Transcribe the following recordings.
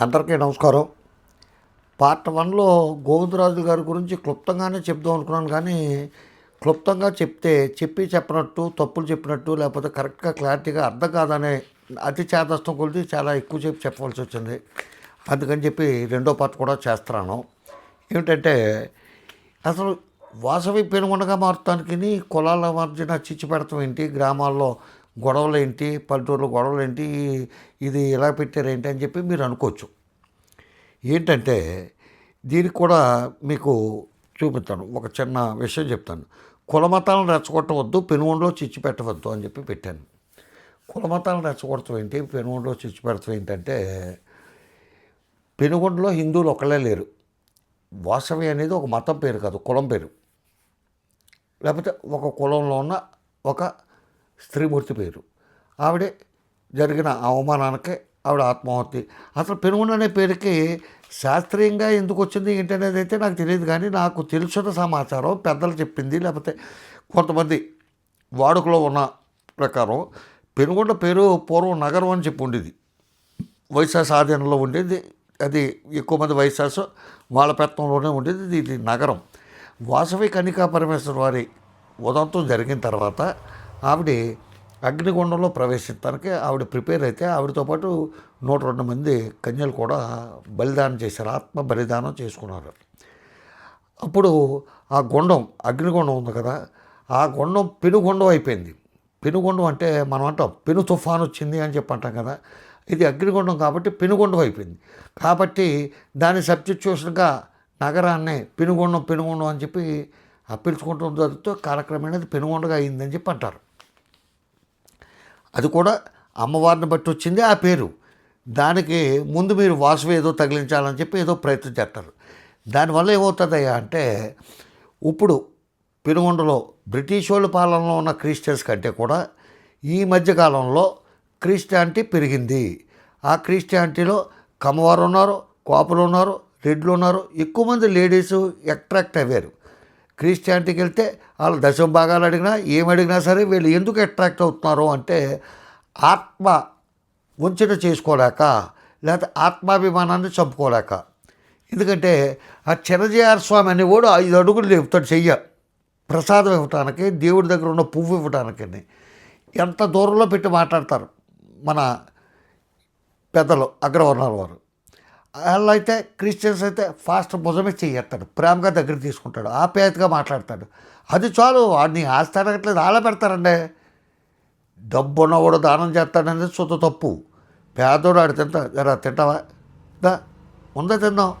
అందరికీ నమస్కారం. పార్ట్ వన్లో గోవిందరాజు గారి గురించి క్లుప్తంగానే చెప్దాం అనుకున్నాను కానీ క్లుప్తంగా చెప్తే చెప్పి చెప్పినట్టు తప్పులు చెప్పినట్టు లేకపోతే కరెక్ట్గా క్లారిటీగా అర్థం కాదనే అతి చేదస్తం కొలిది చాలా ఎక్కువ చెప్పి చెప్పవలసి వచ్చింది. అందుకని చెప్పి రెండో పార్ట్ కూడా చేస్తున్నాను. ఏమిటంటే అసలు వాసవి పెనుగొండగా మారటానికి కులాల మధ్యన చిచ్చి పెడతాం ఏంటి? గ్రామాల్లో గొడవలు ఏంటి పల్లెటూరులో గొడవలు ఏంటి ఇది ఎలా పెట్టారు ఏంటి అని చెప్పి మీరు అనుకోవచ్చు. ఏంటంటే దీనికి కూడా మీకు చూపిస్తాను. ఒక చిన్న విషయం చెప్తాను. కులమతాలను రెచ్చగొట్టవద్దు పెనుగొండలో చిచ్చు పెట్టవద్దు అని చెప్పి పెట్టాను. కులమతాలను రెచ్చగొడతాం ఏంటి? పెనుగొండలో చిచ్చు పెడతాం ఏంటంటే పెనుగొండలో హిందువులు ఒకళ్ళే లేరు. వాసవి అనేది ఒక మతం పేరు కాదు కులం పేరు. లేకపోతే ఒక కులంలో ఉన్న ఒక స్త్రీమూర్తి పేరు. ఆవిడే జరిగిన అవమానానికి ఆవిడ ఆత్మహత్య. అసలు పెనుగుండ అనే పేరుకి శాస్త్రీయంగా ఎందుకు వచ్చింది ఏంటనేది అయితే నాకు తెలియదు కానీ నాకు తెలిసిన సమాచారం పెద్దలు చెప్పింది. లేకపోతే కొంతమంది వాడుకలో ఉన్న ప్రకారం పెనుగొండ పేరు పూర్వం నగరం అని చెప్పి ఉండేది. వైశాస్ ఆధీనంలో ఉండేది. అది ఎక్కువ మంది వైశాస్ వాళ్ళ పెత్తంలోనే ఉండేది. ఇది- ఇది నగరం. వాసవి కనికా పరమేశ్వర వారి ఉదంతం జరిగిన తర్వాత ఆవిడ అగ్నిగుండంలో ప్రవేశించడానికి ఆవిడ ప్రిపేర్ అయితే ఆవిడతో పాటు నూట రెండు మంది కన్యలు కూడా బలిదానం చేశారు ఆత్మ బలిదానం చేసుకున్నారు. అప్పుడు ఆ గుండం అగ్నిగుండం ఉంది కదా ఆ గుండం పెనుగుండం అయిపోయింది. పెనుగుండం అంటే మనం అంటాం పెను తుఫాన్ వచ్చింది అని చెప్పి అంటాం కదా ఇది అగ్నిగుండం కాబట్టి పెనుగుండం అయిపోయింది. కాబట్టి దాని సబ్స్టిట్యూషన్గా నగరాన్ని పెనుగుండం పెనుగుండం అని చెప్పి అప్పించుకుంటూ జరుగుతూ కాలక్రమేణా అది పెనుగొండగా అయిందని చెప్పి అంటారు. అది కూడా అమ్మవారిని బట్టి వచ్చింది ఆ పేరు. దానికి ముందు మీరు వాసువి ఏదో తగిలించాలని చెప్పి ఏదో ప్రయత్నం చేస్తారు. దానివల్ల ఏమవుతుందయ్యా అంటే ఇప్పుడు పెనుగొండలో బ్రిటిష్ వాళ్ళ పాలనలో ఉన్న క్రిస్టియన్స్ కంటే కూడా ఈ మధ్యకాలంలో క్రిస్టియానిటీ పెరిగింది. ఆ క్రిస్టియానిటీలో కమ్మవారు ఉన్నారు కోపలు ఉన్నారు రెడ్లు ఉన్నారు ఎక్కువ మంది లేడీస్ అట్రాక్ట్ అయ్యారు. క్రిస్టియానిటీకి వెళ్తే వాళ్ళు దశమ భాగాలు అడిగినా ఏమడిగినా సరే వీళ్ళు ఎందుకు అట్రాక్ట్ అవుతున్నారు అంటే ఆత్మ వంచన చేసుకోలేక లేకపోతే ఆత్మాభిమానాన్ని చంపుకోలేక. ఎందుకంటే ఆ చిరజీఆర్ స్వామి అనేవాడు ఐదు అడుగులు లేపుతాడు చెయ్య. ప్రసాదం ఇవ్వటానికి దేవుడి దగ్గర ఉన్న పువ్వు ఇవ్వటానికి ఎంత దూరంలో పెట్టి మాట్లాడతారు మన పెద్దలు అగ్రవర్ణాల వారు. వాళ్ళు అయితే క్రిస్టియన్స్ అయితే ఫాస్ట్ భుజమే చెయ్యేస్తాడు ప్రేమగా దగ్గర తీసుకుంటాడు. ఆప్యాయతగా మాట్లాడతాడు. అది చాలు వాడిని ఆస్తి అడగట్లేదు ఆల పెడతారండి డబ్బు ఉన్నవాడు దానం చేస్తాడనేది శుద్ధ తప్పు. పేదోడు ఆడు తింటా జరా తింటావా? దా ఉందా తిందాం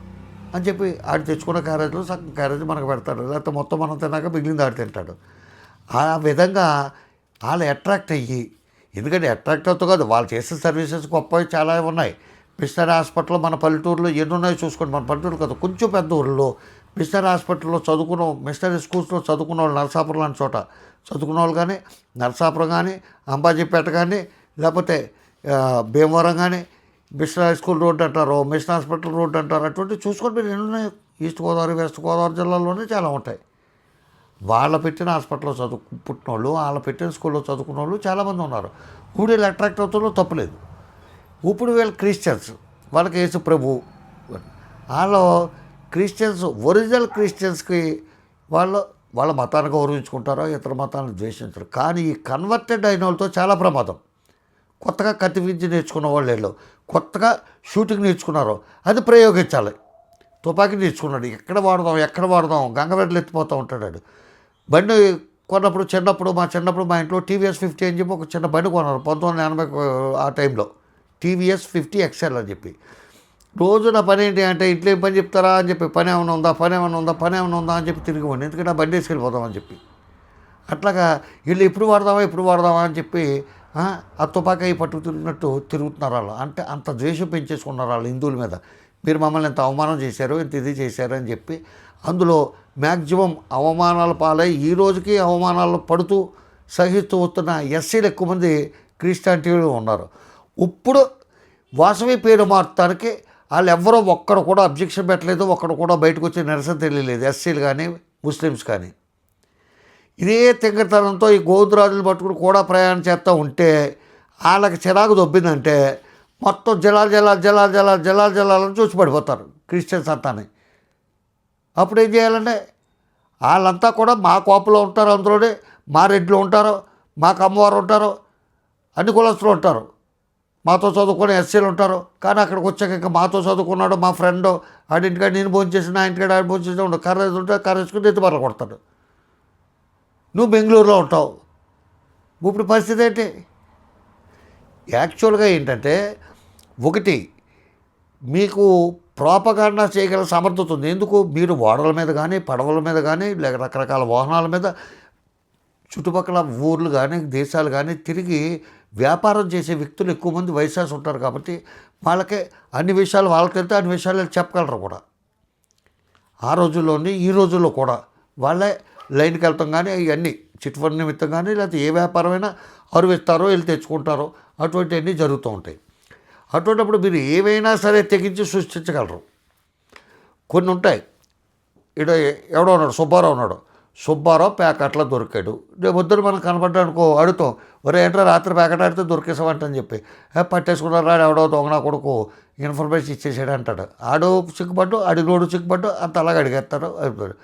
అని చెప్పి ఆడు తెచ్చుకున్న క్యారేజ్లో సగం క్యారేజ్ మనకు పెడతాడు. లేకపోతే మొత్తం మనం తిన్నాక మిగిలింది ఆడు తింటాడు. ఆ విధంగా వాళ్ళు అట్రాక్ట్ అయ్యి ఎందుకంటే అట్రాక్ట్ అవుతూ కాదు వాళ్ళు చేసే సర్వీసెస్ గొప్పవి చాలా ఉన్నాయి. మిషనరీ హాస్పిటల్ మన పల్లెటూరులో ఎన్ని ఉన్నాయో చూసుకోండి. మన పల్లెటూరు కదా కొంచెం పెద్ద ఊళ్ళో మిషనరీ హాస్పిటల్లో చదువుకున్న మిషనరీ స్కూల్స్లో చదువుకున్న వాళ్ళు నరసాపురం లాంటి చోట. చదువుకున్న వాళ్ళు కానీ నరసాపురం కానీ అంబాజీపేట కానీ లేకపోతే భీమవరం కానీ మిషన్ హై స్కూల్ రోడ్ అంటారు మిషన్ హాస్పిటల్ రోడ్ అంటారు అటువంటి చూసుకొని మీరు ఎన్ని ఉన్నాయి ఈస్ట్ గోదావరి వెస్ట్ గోదావరి జిల్లాలోనే చాలా ఉంటాయి. వాళ్ళ పెట్టిన హాస్పిటల్లో చదువు పుట్టిన వాళ్ళు వాళ్ళ పెట్టిన స్కూల్లో చదువుకున్న వాళ్ళు చాలామంది ఉన్నారు. ఇప్పుడు అట్రాక్ట్ అవుతారో తప్పలేదు. ఇప్పుడు వీళ్ళు క్రిస్టియన్స్ వాళ్ళకి యేసు ప్రభు. వాళ్ళు క్రిస్టియన్స్ ఒరిజినల్ క్రిస్టియన్స్కి వాళ్ళు వాళ్ళ మతాన్ని గౌరవించుకుంటారో ఇతర మతాన్ని ద్వేషించరు. కానీ ఈ కన్వర్టెడ్ అయిన వాళ్ళతో చాలా ప్రమాదం. కొత్తగా కత్తి విద్య నేర్చుకున్న వాళ్ళు వీళ్ళు కొత్తగా షూటింగ్ నేర్చుకున్నారు. అది ప్రయోగించాలి. తుపాకీ నేర్చుకున్నాడు. ఎక్కడ వాడదాం ఎక్కడ వాడదాం గంగవెడ్లు ఎత్తిపోతూ ఉంటాడు బండి కొన్నప్పుడు చిన్నప్పుడు మా చిన్నప్పుడు మా ఇంట్లో టీవీఎస్ ఫిఫ్టీ అని చెప్పి ఒక చిన్న బండి కొన్నారు. పంతొమ్మిది వందల ఎనభై ఆ టైంలో. టీవీఎస్ ఫిఫ్టీ ఎక్స్ఎల్ అని చెప్పి. రోజు నా పని ఏంటి అంటే ఇంట్లో ఏం పని చెప్తారా అని చెప్పి పని ఏమైనా ఉందా పని ఏమైనా ఉందా పని ఏమైనా ఉందా అని చెప్పి తిరిగి పోండి ఎందుకంటే బండి వేసుకెళ్ళిపోదాం అని చెప్పి. అట్లాగా వీళ్ళు ఎప్పుడు వాడదామా ఎప్పుడు వాడదామా అని చెప్పి ఆ, ఆ తుపాకీ పట్టు తిరుగుతున్నారు వాళ్ళు. అంటే అంత ద్వేషం పెంచేసుకున్నారు వాళ్ళు హిందువుల మీద. మీరు మమ్మల్ని ఎంత అవమానం చేశారు ఇంత ఇది చేశారు అని చెప్పి. అందులో మ్యాక్సిమం అవమానాల పాలై ఈ రోజుకి అవమానాలు పడుతూ సహిస్తూ వస్తున్న ఎస్సీలు ఎక్కువ మంది క్రిస్టియానిటీలు ఉన్నారు. ఇప్పుడు వాసవి పేరు మార్చడానికి వాళ్ళు ఎవరో ఒక్కడు కూడా అబ్జెక్షన్ పెట్టలేదు ఒక్కడు కూడా బయటకు వచ్చి నిరసన తెలియలేదు ఎస్సీలు కానీ ముస్లిమ్స్ కానీ. ఇదే తింగరతనంతో ఈ గోధురాజులు పట్టుకుని కూడా ప్రయాణం చేస్తూ ఉంటే వాళ్ళకి చిరాకు దొబ్బిందంటే మొత్తం జలాలు జలాలు జలాలు జలాలు జలాలు జలాలను చూసి పడిపోతారు క్రిస్టియన్స్ అంతాని అప్పుడు ఏం చేయాలంటే వాళ్ళంతా కూడా మా కోపలో ఉంటారు అందులోనే మా రెడ్లు ఉంటారు మాకు అమ్మవారు ఉంటారు అన్ని కులస్తులు ఉంటారు. మాతో చదువుకునే ఎస్సీలు ఉంటారు. కానీ అక్కడికి వచ్చాక ఇంకా మాతో చదువుకున్నాడు మా ఫ్రెండ్. ఆడింటికాడ నేను భోజనం నా ఇంటికాడ ఆయన భోజనం చేసిన ఉండదు కర్ర ఉంటే కర్ర వేసుకుని ఎత్తి బర్ర కొడతాడు. నువ్వు బెంగళూరులో ఉంటావు. ఇప్పుడు పరిస్థితి ఏంటి? యాక్చువల్గా ఏంటంటే ఒకటి మీకు ప్రాపగాండా చేయగల సమర్థత ఉంది. ఎందుకు? మీరు ఓడల మీద కానీ పడవల మీద కానీ లేక రకరకాల వాహనాల మీద చుట్టుపక్కల ఊర్లు కానీ దేశాలు కానీ తిరిగి వ్యాపారం చేసే వ్యక్తులు ఎక్కువ మంది వైశాస్ ఉంటారు కాబట్టి వాళ్ళకే అన్ని విషయాలు వాళ్ళకి వెళ్తే అన్ని విషయాలు చెప్పగలరు కూడా. ఆ రోజుల్లోని ఈ రోజుల్లో కూడా వాళ్ళే లైన్కి వెళ్తాం కానీ ఇవన్నీ చిట్ ఫండ్ నిమిత్తం కానీ లేకపోతే ఏ వ్యాపారమైనా అరువిస్తారో వెళ్ళి తెచ్చుకుంటారో అటువంటివన్నీ జరుగుతూ ఉంటాయి. అటువంటిప్పుడు మీరు ఏవైనా సరే తెగించి సృష్టించగలరు. కొన్ని ఉంటాయి. ఇక్కడ ఎవడో ఉన్నాడు సుబ్బారావు ఉన్నాడు. సుబ్బారావు ప్యాకెట్లో దొరికాడు. రేపు పొద్దున మనం కనపడ్డా అనుకో అడుగుతాం ఒరే ఏంట్రా రాత్రి ప్యాకెట్ ఆడితే దొరికేసామంటని చెప్పి. పట్టేసుకున్నారా ఎవడో దొంగన కొడుకు ఇన్ఫర్మేషన్ ఇచ్చేసాడు అంటాడు. ఆడు చిక్కుపట్టు అడిగినోడు చిక్కుపట్టు అంత అలాగ అడిగేస్తాడు అడుగుతాడు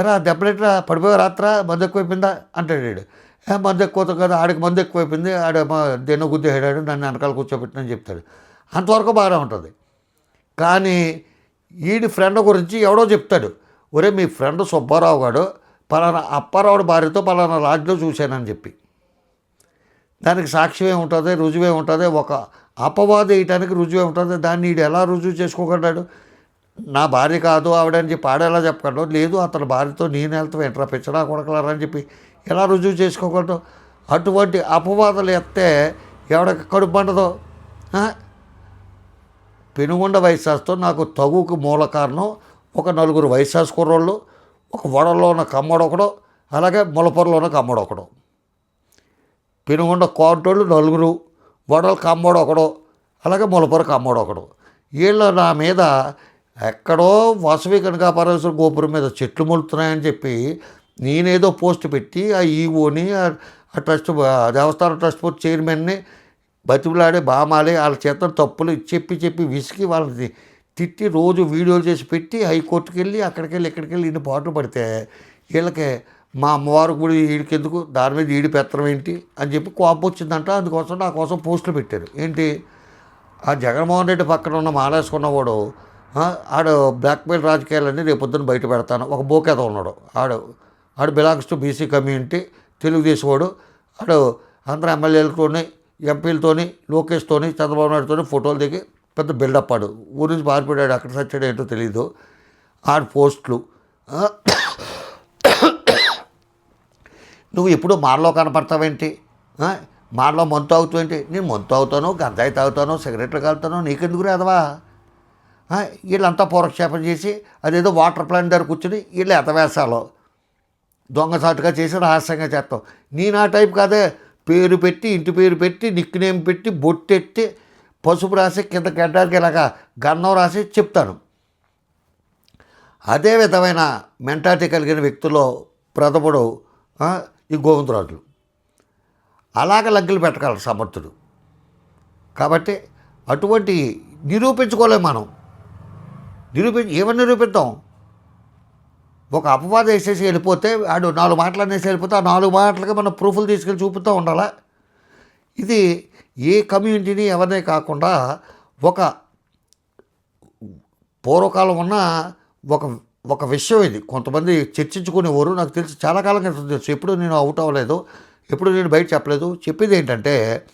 ఎరా దెబ్బలెట్రా పడిపోయే రాత్రా మందు ఎక్కువైపోయిందా అంటాడు వీడు. ఏ మందు ఎక్కువతో కదా ఆడికి మందు ఎక్కువైపోయింది ఆడ దెన్న గుద్దేసాడు నన్ను వెనకాల కూర్చోబెట్టినని చెప్తాడు. అంతవరకు బాగానే ఉంటుంది. కానీ ఈడి ఫ్రెండ్ గురించి ఎవడో చెప్తాడు. ఒరే మీ ఫ్రెండ్ సుబ్బారావు గారు పలానా అప్పారావుడి భార్యతో పలానా లాడ్జ్లో చూశానని చెప్పి. దానికి సాక్ష్యమే ఉంటుంది రుజువే ఉంటుంది ఒక అపవాదం వేయటానికి రుజువే ఉంటుంది దాన్ని వీడు ఎలా రుజువు చేసుకోగలడు? నా భార్య కాదు ఆవిడని చెప్పి ఆడేలా చెప్పగలడు? లేదు అతని భార్యతో నేను వెళ్తాం ఎంట్రా పెంచడా కొడకలరా అని చెప్పి ఎలా రుజువు చేసుకోగలడు? అటువంటి అపవాదాలు ఎత్తే ఎవడికి కడుపు పండదో పెనుగొండ వైశాస్తో నాకు తగుకు మూల కారణం ఒక నలుగురు వైశాస్ కుర్రోళ్ళు ఒక వడల్లో ఉన్న కమ్మడొకడు అలాగే ములపొరలో ఉన్న కమ్మడొకడు పెనుగొండ కోటోళ్ళు నలుగురు వడలు కమ్మడు ఒకడు అలాగే ములపొర కమ్మోడు ఒకడు. వీళ్ళు నా మీద ఎక్కడో వాసవి కనకాపరమేశ్వర గోపురం మీద చెట్లు మొలుతున్నాయని చెప్పి నేనేదో పోస్ట్ పెట్టి ఆ ఈఓని ఆ ట్రస్ట్ దేవస్థానం ట్రస్ట్ బోర్డ్ చైర్మన్ని బతిమలాడి బామాలి వాళ్ళ చేత తప్పులు చెప్పి చెప్పి విసిగి వాళ్ళని తిట్టి రోజు వీడియోలు చేసి పెట్టి హైకోర్టుకి వెళ్ళి అక్కడికి వెళ్ళి ఇక్కడికి వెళ్ళి ఇన్ని పాటలు పడితే వీళ్ళకి మా అమ్మవారు కూడా వీడికెందుకు దాని మీద వీడి పెత్తనం ఏంటి అని చెప్పి కోపం వచ్చిందంట. అందుకోసం నా కోసం పోస్టులు పెట్టారు. ఏంటి? ఆ జగన్మోహన్ రెడ్డి పక్కన ఉన్న మాలేసుకున్నవాడు ఆడు బ్లాక్మెయిల్ రాజకీయాలన్నీ రేపొద్దున బయట పెడతాను. ఒక బోకేత ఉన్నాడు. ఆడు ఆడు belongs to BC community Telugu Desam వాడు ఆడు అందరు ఎమ్మెల్యేలతోని ఎంపీలతోని లోకేష్తోని చంద్రబాబు నాయుడుతోని ఫోటోలు దిగి పెద్ద బిల్డప్ ఆడు ఊరి నుంచి పారిపోయాడు అక్కడ సచ్చాడు ఏంటో తెలియదు ఆడు పోస్టులు. నువ్వు ఎప్పుడు మారలో కనపడతావేంటి? మారలో మంతు అవుతావేంటి? నేను మంతు అవుతాను గంజాయి తాగుతాను సిగరెట్లు కలుతాను నీకెందుకు రాదవా వీళ్ళంతా పూరక్షేపం చేసి అదేదో వాటర్ ప్లాంట్ దగ్గర కూర్చుని వీళ్ళు ఎతవేసాలో దొంగసాటుగా చేసి రహస్యంగా చేస్తాం. నేను ఆ టైప్ కాదే. పేరు పెట్టి ఇంటి పేరు పెట్టి నిక్ నేమ్ పెట్టి బొట్టెట్టి పసుపు రాసి కింద గడ్డానికి ఇలాగా గన్నం రాసి చెప్తాను. అదే విధమైన మెంటాలిటీ కలిగిన వ్యక్తుల్లో ప్రథముడు ఈ గోవిందరాజులు. అలాగ లగ్గులు పెట్టగలరు సమర్థుడు. కాబట్టి అటువంటి నిరూపించుకోలేం మనం. నిరూపించి ఏమని నిరూపిద్దాం? ఒక అపవాదం వేసేసి వెళ్ళిపోతే ఆడు నాలుగు మాటలు అనేసి వెళ్ళిపోతే ఆ నాలుగు మాటలకి మనం ప్రూఫ్లు తీసుకెళ్ళి చూపుతూ ఉండాలా? ఇది ఏ కమ్యూనిటీని ఎవరినే కాకుండా ఒక పూర్వకాలం ఉన్న ఒక ఒక విషయం ఇది. కొంతమంది చర్చించుకునేవారు నాకు తెలిసి చాలా కాలం క్రితం తెలుసు. ఎప్పుడు నేను అవుట్ అవ్వలేదు. ఎప్పుడు నేను బయట చెప్పలేదు. చెప్పేది ఏంటంటే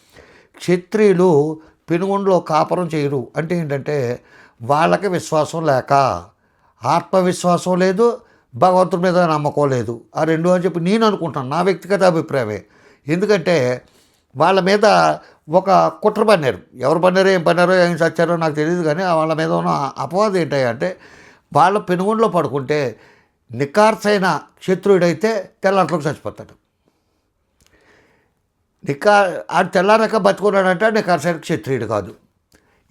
క్షత్రియులు పెనుగొండలో కాపురం చేయరు. అంటే ఏంటంటే వాళ్ళకి విశ్వాసం లేక ఆత్మవిశ్వాసం లేదు భగవంతుడి మీద నమ్మకం లేదు. ఆ రెండు అని చెప్పి నేను అనుకుంటాను నా వ్యక్తిగత అభిప్రాయమే. ఎందుకంటే వాళ్ళ మీద ఒక కుట్ర పన్నారు. ఎవరు పన్నారో ఏం పన్నారో ఏం చచ్చారో నాకు తెలియదు కానీ వాళ్ళ మీద ఉన్న అపవాదం ఏంటంటే వాళ్ళ పెనుగుండలో పడుకుంటే నికార్సైన శత్రువుడైతే తెల్లంట్లోకి చచ్చిపోతాడు. నికా ఆడు తెల్లారక బతుకున్నాడంటే నికార్సైన క్షత్రియుడు కాదు.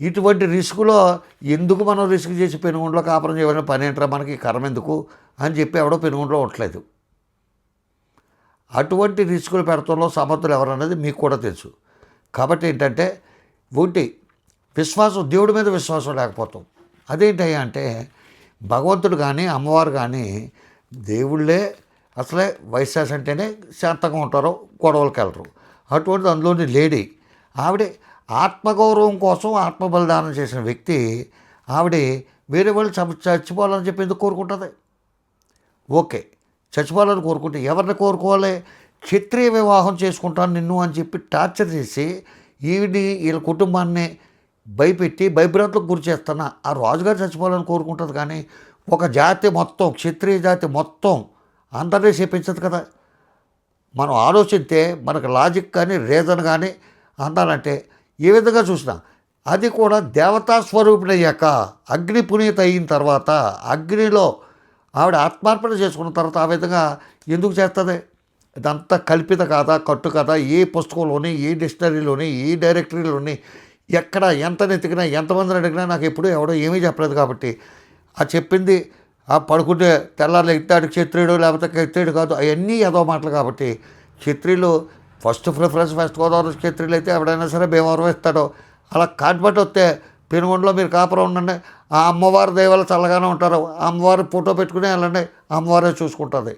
ఇటువంటి రిస్కులో ఎందుకు మనం రిస్క్ చేసి పెనుగుండలో కాపురం చేయవలసిన పని ఏంటరా మనకి? కర్మ ఎందుకు? అని చెప్పి ఎవడో పెనుగుండలో ఉండట్లేదు. అటువంటి రిస్కులు పెడతంలో సమర్థులు ఎవరన్నది మీకు కూడా తెలుసు. కాబట్టి ఏంటంటే ఒకటి విశ్వాసం దేవుడి మీద విశ్వాసం లేకపోతాం. అదేంటయ్యా అంటే భగవంతుడు కానీ అమ్మవారు కానీ దేవుళ్ళే అసలే వైశాస్ అంటేనే శాంతంగా ఉంటారు గొడవలకు వెళ్ళరు. అటువంటి అందులోని లేడీ. ఆవిడ ఆత్మగౌరవం కోసం ఆత్మబలిదానం చేసిన వ్యక్తి ఆవిడ వేరే వాళ్ళు చ- చచ్చిపోవాలని చెప్పి ఎందుకు కోరుకుంటుంది? ఓకే చచ్చిపోవాలని కోరుకుంటే ఎవరిని కోరుకోవాలి? క్షత్రియ వివాహం చేసుకుంటాను నిన్ను అని చెప్పి టార్చర్ చేసి ఈవిని వీళ్ళ కుటుంబాన్ని భయపెట్టి భయభ్రాంతులకు గురి చేస్తున్న ఆ రాజుగారు చచ్చిపోవాలని కోరుకుంటుంది కానీ ఒక జాతి మొత్తం క్షత్రియ జాతి మొత్తం అందరినీ చేపించదు కదా. మనం ఆలోచిస్తే మనకు లాజిక్ కానీ రీజన్ కానీ అందాలంటే ఏ విధంగా చూసినా అది కూడా దేవతా స్వరూపిణయ్యాక అగ్ని పునీత అయిన తర్వాత అగ్నిలో ఆవిడ ఆత్మార్పణ చేసుకున్న తర్వాత ఆ విధంగా ఎందుకు చేస్తుంది? ఇదంతా కల్పిత కథ కట్టు కథ ఏ పుస్తకంలోని ఏ డిక్షనరీలోని ఏ డైరెక్టరీలోని ఎక్కడ ఎంత నెతికినా ఎంతమందిని అడిగినా నాకు ఎప్పుడు ఎవడో ఏమీ చెప్పలేదు కాబట్టి. ఆ చెప్పింది ఆ పడుకుంటే తెల్లారులు ఎత్తాడు క్షత్రియుడు లేకపోతే క్షత్రియుడు కాదు అవన్నీ ఏదో మాటలు కాబట్టి. క్షత్రియులు ఫస్ట్ ప్రిఫరెన్స్ వెస్ట్ గోదావరి క్షత్రియులు అయితే ఎవడైనా సరే భీమవరం ఇస్తాడో. అలా కాటుబట్టి వస్తే పెనుగొండలో మీరు కాపురం ఉండండి ఆ అమ్మవారి దైవాలు చల్లగానే ఉంటారు. ఆ అమ్మవారి ఫోటో పెట్టుకుని వెళ్ళండి అమ్మవారే చూసుకుంటుంది.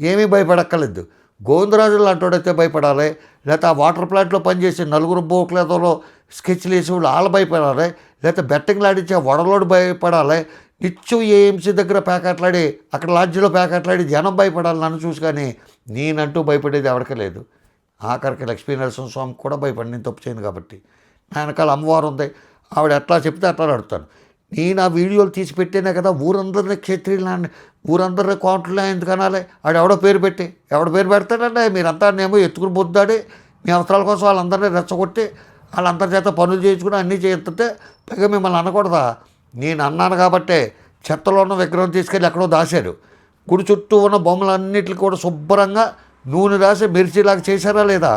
ఏమీ భయపడక్కర్లేదు. గోవిందరాజు లాంటోడైతే భయపడాలి లేకపోతే ఆ వాటర్ ప్లాంట్లో పనిచేసి నలుగురు బోక్లేతలో స్కెచ్లు వేసి వాళ్ళు వాళ్ళు భయపడాలి లేకపోతే బెట్టింగ్లు ఆడించే వడలోడు భయపడాలి నిత్యం ఏఎంసీ దగ్గర పేకాట్లాడి అక్కడ లాడ్జిలో పేకాట్లాడి జనం భయపడాలి నన్ను చూసి కానీ నేనంటూ భయపడేది ఎవరికీ లేదు. ఆఖరికి లక్ష్మీ నరసింహ స్వామి కూడా భయపడి నేను తప్పు చేయను కాబట్టి. నా వెనకాల అమ్మవారు ఉంది ఆవిడ ఎట్లా చెప్తే అట్లా అడుగుతాను నేను ఆ వీడియోలు తీసి పెట్టేనే కదా ఊరందరినీ క్షత్రియులని ఊరందరినీ కోంట్లే ఎందుకు అనాలి? ఆడు ఎవడో పేరు పెట్టి ఎవడ పేరు పెడతాడండి మీరంతా నేమో ఎత్తుకుని బొద్దాడి మీ అవసరాల కోసం వాళ్ళందరినీ రెచ్చగొట్టి వాళ్ళందరి చేత పనులు చేయించుకుని అన్నీ చేస్తుంటే పైగా మిమ్మల్ని అనకూడదా? నేను అన్నాను కాబట్టే చెత్తలో ఉన్న విగ్రహం తీసుకెళ్ళి ఎక్కడో దాశారు. గుడి చుట్టూ ఉన్న బొమ్మలన్నిటికి కూడా శుభ్రంగా నూనె రాసి మిర్చిలాగా చేశారా లేదా?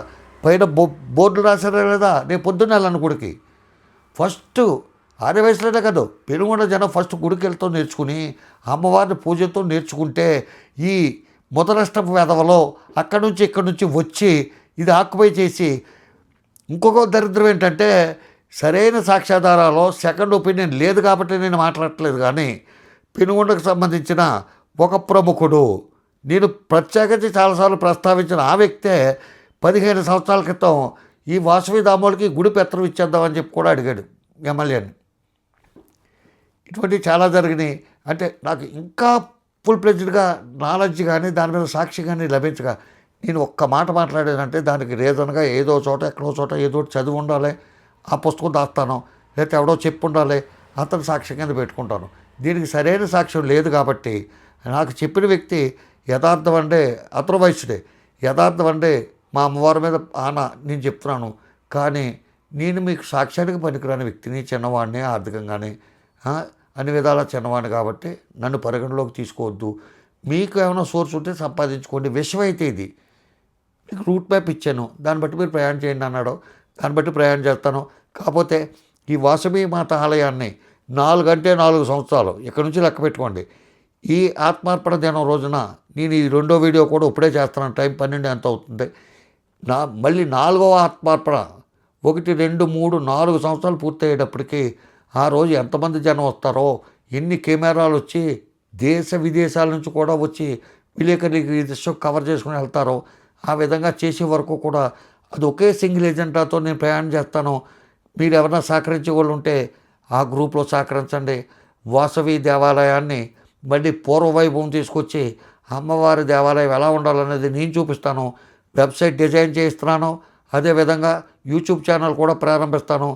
పైన బో బోర్డులు రాశారా లేదా? నేను పొద్దున్న వెళ్ళను గుడికి. ఫస్ట్ ఆర్య వయసులోనే కాదు పెనుగొండ జనం ఫస్ట్ గుడికెళ్తూ నేర్చుకుని అమ్మవారిని పూజతో నేర్చుకుంటే ఈ మొదలష్టపు వెధవలో అక్కడి నుంచి ఇక్కడి నుంచి వచ్చి ఇది ఆక్యుపై చేసి ఇంకొక దరిద్రం ఏంటంటే సరైన సాక్ష్యాధారాలు సెకండ్ ఒపీనియన్ లేదు కాబట్టి నేను మాట్లాడట్లేదు కానీ పెనుగొండకు సంబంధించిన ఒక ప్రముఖుడు నేను ప్రత్యేకించి చాలాసార్లు ప్రస్తావించిన ఆ వ్యక్తే పదిహేను సంవత్సరాల క్రితం ఈ వాసవి దామోలకి గుడి పెత్తనం ఇచ్చేద్దామని చెప్పి కూడా అడిగాడు ఎమ్మెల్యేని. ఇటువంటివి చాలా జరిగినాయి. అంటే నాకు ఇంకా ఫుల్ ప్లెజ్డ్గా నాలెడ్జ్ కానీ దాని మీద సాక్షి కానీ లభించగా నేను ఒక్క మాట మాట్లాడానంటే దానికి రీజన్గా ఏదో చోట ఎక్కడో చోట ఏదో ఒకటి చదివి ఉండాలి ఆ పుస్తకం దాస్తాను లేకపోతే ఎవడో చెప్పు ఉండాలి అతను సాక్ష్యం కింద పెట్టుకుంటాను. దీనికి సరైన సాక్ష్యం లేదు కాబట్టి నాకు చెప్పిన వ్యక్తి యథార్థం అంటే అతృవయసుడే యథార్థం అంటే మా అమ్మవారి మీద ఆన నేను చెప్తున్నాను. కానీ నేను మీకు సాక్ష్యానికి పనికిరాని వ్యక్తిని చిన్నవాడిని ఆర్థికంగానే అన్ని విధాలా చిన్నవాడిని కాబట్టి నన్ను పరిగణలోకి తీసుకోవద్దు. మీకు ఏమైనా సోర్స్ ఉంటే సంపాదించుకోండి. విషయం అయితే ఇది. మీకు రూట్ మ్యాప్ ఇచ్చాను. దాన్ని బట్టి మీరు ప్రయాణం చేయండి అన్నాడు. దాన్ని బట్టి ప్రయాణం చేస్తాను. కాకపోతే ఈ వాసవి మాత ఆలయాన్ని నాలుగు అంటే నాలుగు సంవత్సరాలు. ఇక్కడ నుంచి లెక్క పెట్టుకోండి. ఈ ఆత్మార్పణ దినం రోజున నేను ఈ రెండో వీడియో కూడా ఇప్పుడే చేస్తున్నాను. టైం పన్నెండు ఎంత అవుతుంది? నా మళ్ళీ నాలుగవ ఆత్మార్పణ. ఒకటి రెండు మూడు నాలుగు సంవత్సరాలు పూర్తయ్యేటప్పటికీ ఆ రోజు ఎంతమంది జనం వస్తారో ఎన్ని కెమెరాలు వచ్చి దేశ విదేశాల నుంచి కూడా వచ్చి విలేకరికి ఈ దృశ్యం కవర్ చేసుకుని వెళ్తారో ఆ విధంగా చేసే వరకు కూడా అది ఒకే సింగిల్ ఎజెండాతో నేను ప్రయాణం చేస్తాను. మీరు ఎవరైనా సహకరించే వాళ్ళు ఉంటే ఆ గ్రూప్లో సహకరించండి. వాసవి దేవాలయాన్ని మళ్ళీ పూర్వ వైభవం తీసుకొచ్చి అమ్మవారి దేవాలయం ఎలా ఉండాలనేది నేను చూపిస్తాను. వెబ్సైట్ డిజైన్ చేయిస్తున్నాను. అదేవిధంగా యూట్యూబ్ ఛానల్ కూడా ప్రారంభిస్తాను.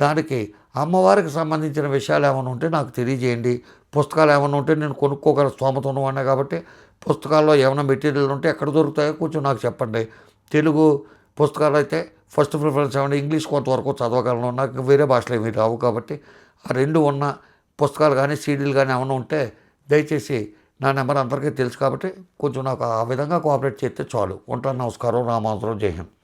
దానికి అమ్మవారికి సంబంధించిన విషయాలు ఏమైనా ఉంటే నాకు తెలియజేయండి. పుస్తకాలు ఏమైనా ఉంటే నేను కొనుక్కోగల స్తోమత ఉన్నవాడినే కాబట్టి పుస్తకాల్లో ఏమైనా మెటీరియల్ ఉంటే ఎక్కడ దొరుకుతాయో కొంచెం నాకు చెప్పండి. తెలుగు పుస్తకాలు అయితే ఫస్ట్ ప్రిఫరెన్స్ ఏమైనా ఇంగ్లీష్ కొంతవరకు చదవగలను. నాకు వేరే భాషలు ఏమీ రావు కాబట్టి ఆ రెండు ఉన్న పుస్తకాలు కానీ సీడీలు కానీ ఏమైనా ఉంటే దయచేసి నా నెంబర్ అందరికీ తెలుసు కాబట్టి కొంచెం నాకు ఆ విధంగా కోఆపరేట్ చేస్తే చాలు. ఉంటాను. నమస్కారం. రామాంతరం జై హింద్.